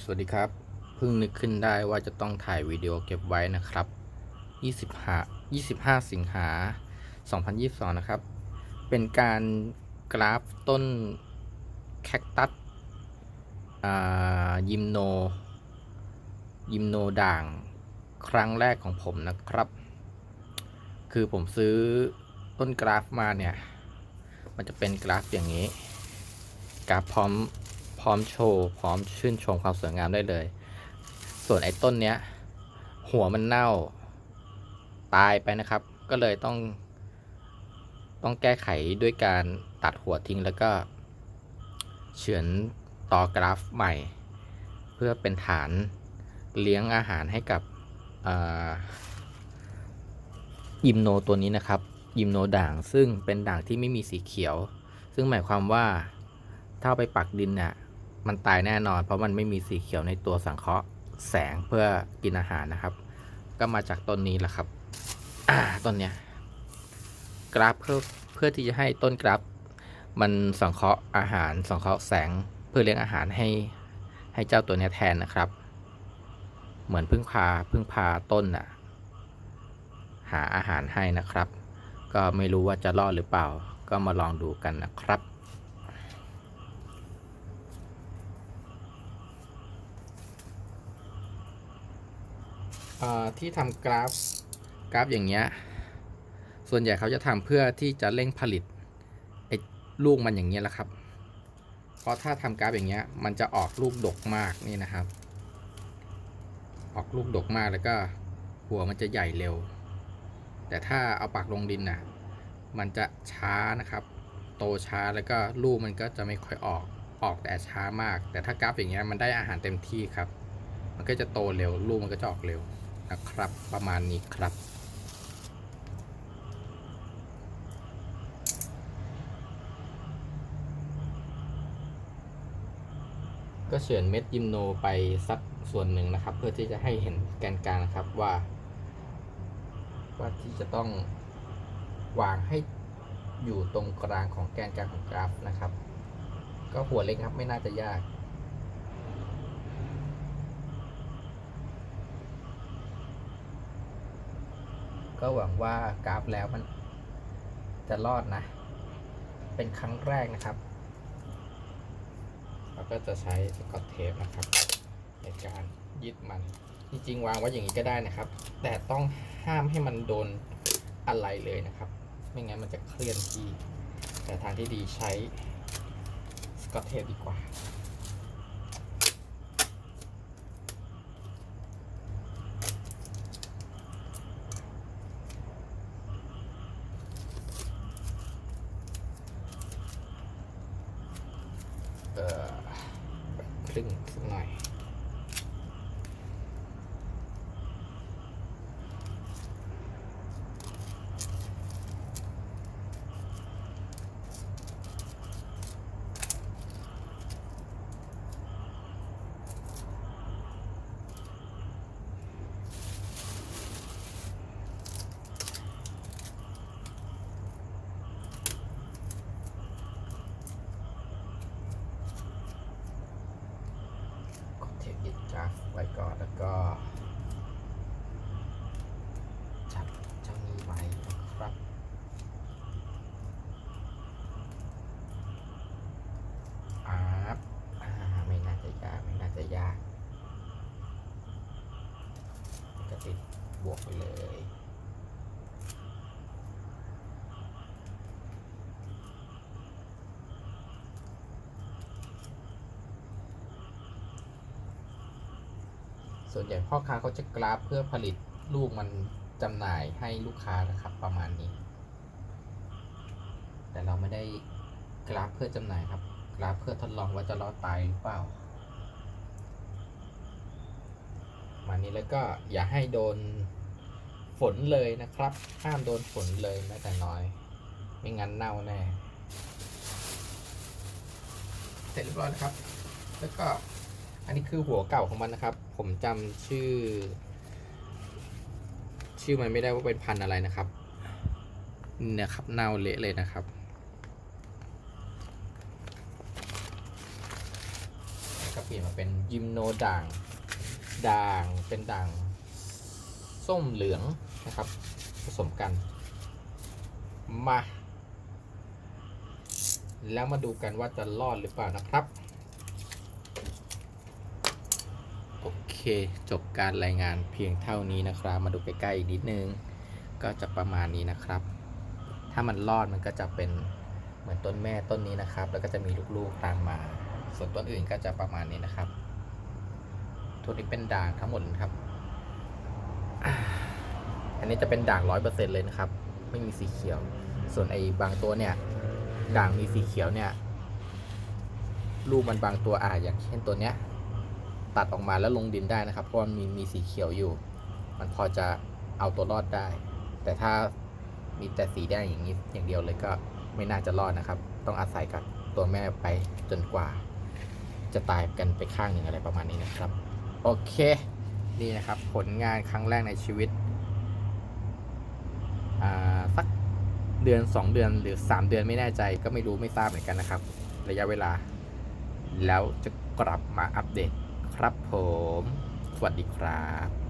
สวัสดีครับ เพิ่งนึกขึ้นได้ว่าจะต้องถ่ายวิดีโอเก็บไว้นะครับ 25 25 สิงหา 2022 นะครับ เป็นการกราฟต้นแคคตัสยิมโน ยิมโนด่าง ครั้งแรกของผมนะครับ คือผมซื้อต้นกราฟมาเนี่ย มันจะเป็นกราฟอย่างนี้ กราฟพร้อม ร้อมโชว์ พร้อมชื่นชมความสวยงามได้เลย ส่วนไอ้ต้นเนี้ย หัวมันเน่าตายไปนะครับ ก็เลยต้อง ต้องแก้ไขด้วยการตัดหัวทิ้งแล้วก็ เฉือนต่อกราฟใหม่ เพื่อเป็นฐานเลี้ยงอาหารให้กับอิมโนตัวนี้นะครับ ยิมโนด่างซึ่งเป็นด่างที่ไม่มีสีเขียว ซึ่งหมายความว่าถ้าเอาไปปักดินเนี่ย มันตายแน่นอน เพราะมันไม่มีสีเขียวในตัวสังเคราะห์แสงเพื่อกินอาหารนะครับ ก็มาจากต้นนี้แหละครับอ่าต้นเนี้ยกราฟเพื่อเพื่อที่จะให้ต้นกราฟ มันสังเคราะห์อาหารสังเคราะห์แสงเพื่อเลี้ยงอาหารให้ให้เจ้าตัวนี้แทนนะครับ เหมือนพึ่งพาพึ่งพาต้นน่ะหาอาหารให้นะครับ ก็ไม่รู้ว่าจะรอดหรือเปล่า ก็มาลองดูกันนะครับ ที่ทำกราฟกราฟอย่างเงี้ย ส่วนใหญ่เขาจะทำเพื่อที่จะเร่งผลิตไอ้ลูกมันอย่างเงี้ยแหละครับ เพราะถ้าทำกราฟอย่างเงี้ยมันจะออกลูกดกมากนี่นะครับ ออกลูกดกมากแล้วก็หัวมันจะใหญ่เร็ว แต่ถ้าเอาปักลงดินน่ะมันจะช้านะครับ โตช้าแล้วก็ลูกมันก็จะไม่ค่อยออกออกแต่ช้ามาก แต่ถ้ากราฟอย่างเงี้ยมันได้อาหารเต็มที่ครับ มันก็จะโตเร็ว ลูกมันก็จะออกเร็ว นะครับ ประมาณนี้ครับ ก็เฉือนเม็ดยิมโนไปสักส่วนหนึ่งนะครับ เพื่อที่จะให้เห็นแกนกลางนะครับว่า ว่าที่จะต้องวางให้อยู่ตรงกลางของแกนกลางของกราฟนะครับ ก็หัวเล็กครับไม่น่าจะยาก ก็หวังว่ากราฟแล้วมันจะรอดนะ เป็นครั้งแรกนะครับ เราก็จะใช้สกอตเทปนะครับ ในการยึดมัน จริงๆ วางไว้อย่างนี้ก็ได้นะครับ แต่ต้องห้ามให้มันโดนอะไรเลยนะครับ ไม่งั้นมันจะเคลื่อนที่ แต่ทางที่ดีใช้สกอตเทปดีกว่า เอ่อแบบ ครึ่งสักหน่อย กดเทปยึ ดราฟไว้ก่อนแล้วก็จับเจ้านี้ไว้นะครับอาบไม่น่าจะยากไม่น่าจะยากก็ติดบวกไปเลย ส่วนใหญ่พ่อค้าเขาจะกราฟเพื่อผลิตลูกมันจำหน่ายให้ลูกค้านะครับประมาณนี้ แต่เราไม่ได้กราฟเพื่อจำหน่ายครับ กราฟเพื่อทดลองว่าจะรอดตายหรือเปล่ามานี้แล้วก็อย่าให้โดนฝนเลยนะครับ ห้ามโดนฝนเลยแม้แต่น้อย ไม่งั้นเน่าแน่ เสร็จเรียบร้อยแล้วครับ แล้วก็ อันนี้คือหัวเก่าของมันนะครับ ผมจำชื่อ ชื่อมันไม่ได้ว่าเป็นพันธุ์อะไรนะครับ เนี่ยครับเน่าเละเลยนะครับ ก็เปลี่ยนมาเป็นยิมโนด่าง ด่างเป็นด่างส้มเหลืองนะครับ ผสมกัน มา แล้วมาดูกันว่าจะรอดหรือเปล่านะครับ โอ เคจบการรายงานเพียงเท่านี้นะครับ มาดูใกล้ๆอีกนิดนึง ก็จะประมาณนี้นะครับ ถ้ามันรอดมันก็จะเป็นเหมือนต้นแม่ต้นนี้นะครับ แล้วก็จะมีลูกๆตามมา ส่วนต้นอื่นก็จะประมาณนี้นะครับตัวนี้เป็นด่างทั้งหมดนะครับ อันนี้จะเป็นด่างร้อยเปอร์เซ็นเลยนะครับ ไม่มีสีเขียว ส่วนไอ้บางตัวเนี่ย ด่างมีสีเขียวเนี่ย ลูกมันบางตัวอ่าอย่างเช่นตัวเนี้ย ตัดออกมาแล้วลงดินได้นะครับ เพราะว่ามีมีสีเขียวอยู่ มันพอจะเอาตัวรอดได้ แต่ถ้ามีแต่สีแดงอย่างนี้อย่างเดียวเลยก็ไม่น่าจะรอดนะครับ ต้องอาศัยกับตัวแม่ไปจนกว่า จะตายกันไปข้างหนึ่งอะไรประมาณนี้นะครับ โอเคนี่นะครับ ผลงานครั้งแรกในชีวิตอ่าสักเดือน 2 เดือนหรือ 3 เดือนไม่แน่ใจก็ไม่รู้ไม่ทราบเหมือนกันนะครับ ระยะเวลา แล้วจะกลับมาอัปเดต ครับผม สวัสดีครับ